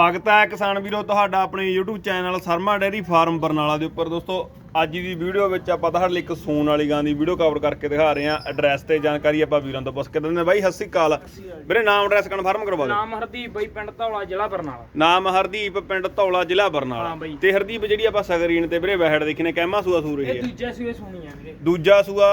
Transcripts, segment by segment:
ਸਵਾਗਤ ਹੈ ਕਿਸਾਨ ਵੀਰੋ ਤੁਹਾਡਾ ਆਪਣੇ YouTube channel Sharma dairy farm Barnala ਦੇ ਉੱਪਰ। ਦੋਸਤੋ ਅੱਜ ਦੀ ਵੀਡੀਓ ਵਿੱਚ ਆਪਾਂ ਤੁਹਾਡੇ ਲਈ ਇੱਕ ਸੂਣ ਵਾਲੀ ਗਾਂ ਦੀ ਵੀਡੀਓ ਕਵਰ ਕਰਕੇ ਦਿਖਾ ਰਹੇ ਹਾਂ। ਐਡਰੈਸ ਤੇ ਜਾਣਕਾਰੀ ਆਪਾਂ ਵੀਰਾਂ ਤੋਂ ਪੁੱਛ ਕੇ ਦਿੰਦੇ ਹਾਂ। ਬਾਈ ਸਤਿ ਸ਼੍ਰੀ ਅਕਾਲ। ਵੀਰੇ ਨਾਮ ਐਡਰੈਸ ਕਨਫਰਮ ਕਰਵਾ ਦਿਓ। ਨਾਮ ਹਰਦੀਪ ਬਈ ਪਿੰਡ ਧੌਲਾ ਜ਼ਿਲ੍ਹਾ ਬਰਨਾਲਾ। ਨਾਮ ਹਰਦੀਪ ਪਿੰਡ ਧੌਲਾ ਜ਼ਿਲ੍ਹਾ ਬਰਨਾਲਾ। ਤੇ ਹਰਦੀਪ ਜਿਹੜੀ ਆਪਾਂ ਸਕਰੀਨ ਤੇ ਵੀਰੇ ਵਹਿੜ ਦੇਖਨੇ ਕਹਿਮਾ ਸੂਆ ਸੂ ਰਹੀ ਇਹ ਦੂਜੇ ਸੂਏ ਸੁਣੀ ਆ ਵੀਰੇ। ਦੂਜਾ ਸੂਆ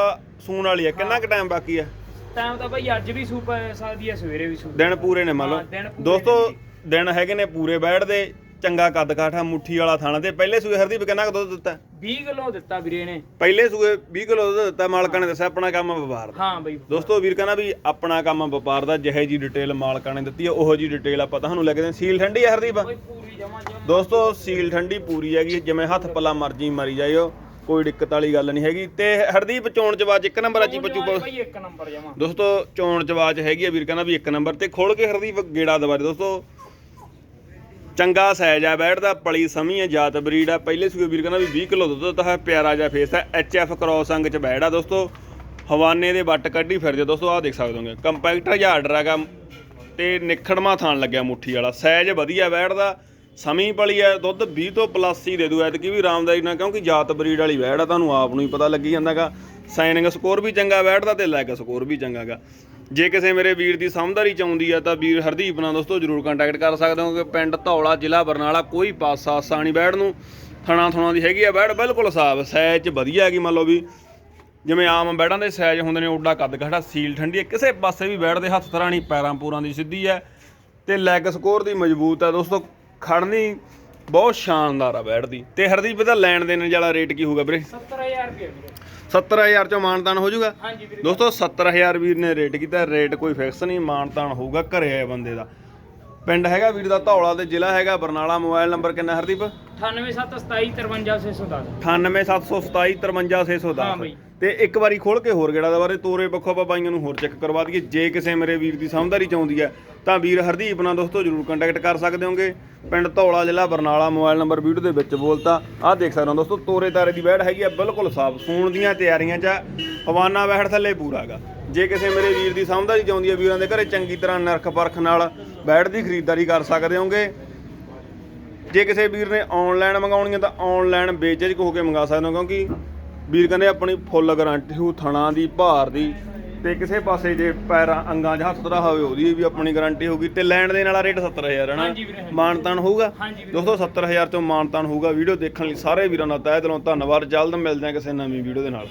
ਸੂਣ ਵਾਲੀ ਹੈ। ਕਿੰਨਾ ਕੁ ਟਾਈਮ ਬਾਕੀ ਹੈ? ਟਾਈਮ ਤਾਂ ਬਈ ਅੱਜ ਵੀ ਸੂਪ ਸਕਦੀ ਹੈ ਸਵੇਰੇ ਵੀ ਸੂਪ ਦਿਨ ਪੂਰੇ ਨੇ ਮੰਨ ਲਓ। ਦੋਸਤੋ ਦਿਨ ਹੈਗੇ ਨੇ ਪੂਰੇ ਬੈਠ ਦੇ ਚੰਗਾ ਕੱਦ ਕਾਠਾ ਮੁੱਠੀ ਵਾਲਾ ਥਾਣਾ ਤੇ ਪਹਿਲੇ ਸੂਏ ਹਰਦੀਪ ਕਿੰਨਾ ਕੁ ਦੁੱਧ ਦਿੱਤਾ? 20 ਕਿਲੋ ਦਿੱਤਾ ਵੀਰੇ ਨੇ। ਪਹਿਲੇ ਸੂਏ 20 ਕਿਲੋ ਦੁੱਧ ਦਿੱਤਾ ਮਾਲਕਾਂ ਨੇ ਦੱਸਿਆ ਆਪਣਾ ਕੰਮ ਵਪਾਰ ਦਾ। ਹਾਂ ਬਈ। ਦੋਸਤੋ ਵੀਰ ਕਹਿੰਦਾ ਵੀ ਆਪਣਾ ਕੰਮ ਵਪਾਰ ਦਾ ਜਿਹੇ ਜੀ ਡਿਟੇਲ ਮਾਲਕਾਂ ਨੇ ਦਿੱਤੀ ਹੈ ਉਹੋ ਜੀ ਡਿਟੇਲ ਆਪਾਂ ਤੁਹਾਨੂੰ ਲੈ ਕੇ ਦੇ ਸੀਲ ਠੰਡੀ ਹੈ ਹਰਦੀਪ? ਬਈ ਪੂਰੀ ਜਮਾ ਜਮਾ। ਦੋਸਤੋ ਸੀਲ ਠੰਡੀ ਪੂਰੀ ਹੈਗੀ ਜਿਵੇਂ ਹੱਥ ਪੱਲਾ ਮਰਜ਼ੀ ਮਾਰੀ ਜਾਇਓ ਕੋਈ ਦਿੱਕਤ ਵਾਲੀ ਗੱਲ ਨਹੀਂ ਹੈਗੀ। ਤੇ ਹਰਦੀਪ ਚੋਣ ਚਵਾਜ ਇੱਕ ਨੰਬਰ ਆ ਜੀ ਬੱਚੂ ਬਈ ਇੱਕ ਨੰਬਰ ਜਮਾ। ਦੋਸਤੋ ਚੋਣ ਚਵਾਜ ਹੈਗੀ ਆ ਵੀਰ ਕਹਿੰਦਾ ਵੀ ਇੱਕ ਨੰਬਰ ਤੇ ਖੋਲ ਕੇ ਹਰਦੀਪ ਗੇੜਾ ਦਵਾਰੇ ਦੋਸਤੋ ਚੰਗਾ ਸਾਈਜ਼ ਆ ਬੈਠਦਾ ਪਲੀ ਸਮੀ ਹੈ ਜਾਤ ਬਰੀਡ ਆ। ਪਹਿਲੇ ਸੂਏ ਵੀਰ ਕਹਿੰਦਾ ਵੀ 20 ਕਿਲੋ ਦੁੱਧ ਤਾਂ ਹੈ, ਪਿਆਰਾ ਜਿਹਾ ਫੇਸ ਹੈ। ਐਚ ਐਫ ਕ੍ਰੋਸ ਅੰਗ ਚ ਬੈਠਾ ਦੋਸਤੋ। ਹਵਾਨੇ ਦੇ ਵੱਟ ਕੱਢੀ ਫਿਰਦੇ ਦੋਸਤੋ, ਆਹ ਦੇਖ ਸਕਦੇ ਹੋਗੇ। ਕੰਪੈਕਟਰ ਜਾਂ ਆਰਡਰ ਹੈਗਾ। ਤੇ ਨਿਖੜਮਾ ਥਾਣ ਲੱਗਿਆ ਮੁੱਠੀ ਵਾਲਾ। ਸਾਈਜ਼ ਵਧੀਆ ਬੈਠਦਾ ਸਮੀ ਪਲੀ ਹੈ ਦੁੱਧ 20 ਤੋਂ ਪਲੱਸ ਹੀ ਦੇ ਦੂ। ਐਤਕੀ ਵੀ ਆਰਾਮਦਾਈ ਨਾਲ ਕਿਉਂਕਿ ਜਾਤ ਬਰੀਡ ਵਾਲੀ ਵੈੜ ਆ, ਤੁਹਾਨੂੰ ਆਪ ਨੂੰ ਹੀ ਪਤਾ ਲੱਗੀ ਜਾਂਦਾਗਾ। ਸਾਈਨਿੰਗ ਸਕੋਰ ਵੀ ਚੰਗਾ ਬੈਠਦਾ ਤੇ ਲੈਗ ਸਕੋਰ ਵੀ ਚੰਗਾਗਾ। ਜੇ ਕਿਸੇ ਮੇਰੇ ਵੀਰ ਦੀ ਸਮਝਦਾਰੀ ਚ ਆਉਂਦੀ ਆ, ਤਾਂ ਵੀਰ ਹਰਦੀਪ ਨਾਲ ਦੋਸਤੋ ਜਰੂਰ ਕੰਟੈਕਟ ਕਰ ਸਕਦੇ ਹੋ ਕਿ ਪਿੰਡ ਧੌਲਾ, ਜ਼ਿਲ੍ਹਾ ਬਰਨਾਲਾ, ਕੋਈ ਪਾਸਾ ਆਸਾ ਨਹੀਂ ਬੈੜ ਨੂੰ, ਥਣਾ ਥਣਾ ਦੀ ਹੈਗੀ ਆ ਬੈੜ ਬਿਲਕੁਲ ਸਾਫ਼ ਸਾਈਜ਼ ਵਧੀਆ ਹੈਗੀ ਮੰਨ ਲਓ ਵੀ। ਜਿਵੇਂ ਆਮ ਬੈੜਾਂ ਦੇ ਸਾਈਜ਼ ਹੁੰਦੇ ਨੇ, ਓਡਾ ਕੱਦ ਘੜਾ ਸੀਲ ਠੰਡੀ ਹੈ, ਕਿਸੇ ਪਾਸੇ ਵੀ ਬੈੜ ਦੇ ਹੱਥ ਤਰ੍ਹਾਂ ਨਹੀਂ, ਪੈਰਾਂ ਪੂਰਾਂ ਦੀ ਸਿੱਧੀ ਹੈ। ਤੇ ਲੈਗ ਸਕੋਰ ਦੀ ਮਜ਼ਬੂਤ ਹੈ ਦੋਸਤੋ, ਖੜਨੀ ਬਹੁਤ ਸ਼ਾਨਦਾਰ ਆ ਬੈੜ ਦੀ। ਤੇ ਹਰਦੀਪ ਦਾ ਲੈਣ ਦੇਣ ਵਾਲਾ ਰੇਟ ਕੀ ਹੋਊਗਾ ਵੀਰੇ? 70000 ਰੁਪਏ ਵੀਰੇ। 70000 ਚੋਂ ਮਾਨਤਾਨ ਹੋ ਜਾਊਗਾ। ਹਾਂਜੀ ਵੀਰੇ। ਦੋਸਤੋ 70000 ਵੀਰ ਨੇ ਰੇਟ ਕੀਤਾ ਰੇਟ ਕੋਈ ਫਿਕਸ ਨਹੀਂ ਮਾਨਤਾਨ ਹੋਊਗਾ ਘਰੇ ਆਏ ਬੰਦੇ ਦਾ। ਪਿੰਡ ਹੈਗਾ ਵੀਰ ਦਾ ਧੌਲਾ ਤੇ ਜ਼ਿਲ੍ਹਾ ਹੈਗਾ ਬਰਨਾਲਾ ਮੋਬਾਈਲ ਨੰਬਰ ਕਿੰਨਾ ਹਰਦੀਪ? 98727 98727 ਹਾਂ ਬਈ। ਤੇ ਇੱਕ ਵਾਰੀ ਖੋਲ ਕੇ ਹੋਰ ਗੇੜਾ ਦਾ ਬਾਰੇ ਤੋਰੇ ਪੱਖੋਂ ਆਪਾਂ ਬਾਈਆਂ ਨੂੰ ਹੋਰ ਚੈੱਕ ਕਰਵਾ ਦਈਏ। ਜੇ ਕਿਸੇ ਮੇਰੇ ਵੀਰ ਦੀ ਸਮਝਦਾਰੀ ਚਾਹੁੰਦੀ ਹੈ ਤਾਂ ਵੀਰ ਹਰਦੀਪ ਨਾਲ ਦੋਸਤੋ ਜਰੂਰ ਕੰਟੈਕਟ ਕਰ ਸਕਦੇ ਹੋਗੇ। ਪਿੰਡ ਧੌਲਾ ਜ਼ਿਲ੍ਹਾ ਬਰਨਾਲਾ ਮੋਬਾਈਲ ਨੰਬਰ ਵੀਡੀਓ ਦੇ ਵਿੱਚ ਬੋਲਤਾ। ਆਹ ਦੇਖ ਸਕਦੇ ਹੋ ਦੋਸਤੋ ਤੋਰੇ ਤਾਰੇ ਦੀ ਬੈੜ ਹੈਗੀ ਆ ਬਿਲਕੁਲ ਸਾਫ਼। ਸੂਣ ਦੀਆਂ ਤਿਆਰੀਆਂ 'ਚ ਆ। ਹਵਾਨਾ ਬੈੜ ਥੱਲੇ ਪੂਰਾ ਹੈਗਾ। ਜੇ ਕਿਸੇ ਮੇਰੇ ਵੀਰ ਦੀ ਸਮਝਦਾਰੀ ਚਾਹੁੰਦੀ ਹੈ ਵੀਰਾਂ ਦੇ ਘਰੇ ਚੰਗੀ ਤਰ੍ਹਾਂ ਨਰਖ ਪਰਖ ਨਾਲ ਬੈੜ ਦੀ ਖਰੀਦਦਾਰੀ ਕਰ ਸਕਦੇ ਹੋਗੇ। ਜੇ ਕਿਸੇ ਵੀਰ ਨੇ ਆਨਲਾਈਨ ਮੰਗਾਉਣੀ ਹੈ ਤਾਂ ਆਨਲਾਈਨ ਬੇਝਿਜਕ ਹੋ ਕੇ ਮੰਗਾ ਸਕਦੇ ਹੋ ਕਿਉਂਕਿ ਵੀਰ ਕਹਿੰਦੇ ਆਪਣੀ ਫੁੱਲ ਗਾਰੰਟੀ ਹੋ ਥਣਾ ਦੀ ਭਾਰ ਦੀ ਤੇ ਕਿਸੇ ਪਾਸੇ ਜੇ ਪੈਰਾਂ ਅੰਗਾਂ 'ਚ ਹੱਥ ਧਰਾ ਹੋਵੇ ਉਹਦੀ ਵੀ ਆਪਣੀ ਗਾਰੰਟੀ ਹੋਊਗੀ ਤੇ ਲੈਣ ਦੇਣ ਵਾਲਾ ਰੇਟ 70000 ਹੈ ਨਾ। ਮਾਨਤਾਨ ਹੋਊਗਾ। ਦੋਸਤੋ 70000 ਤੋਂ ਮਾਨਤਾਨ ਹੋਊਗਾ। ਵੀਡੀਓ ਦੇਖਣ ਲਈ ਸਾਰੇ ਵੀਰਾਂ ਦਾ ਤਹਿ ਦਿਲੋਂ ਧੰਨਵਾਦ। ਜਲਦ ਮਿਲਦੇ ਹਾਂ ਕਿਸੇ ਨਵੀਂ ਵੀਡੀਓ ਦੇ ਨਾਲ।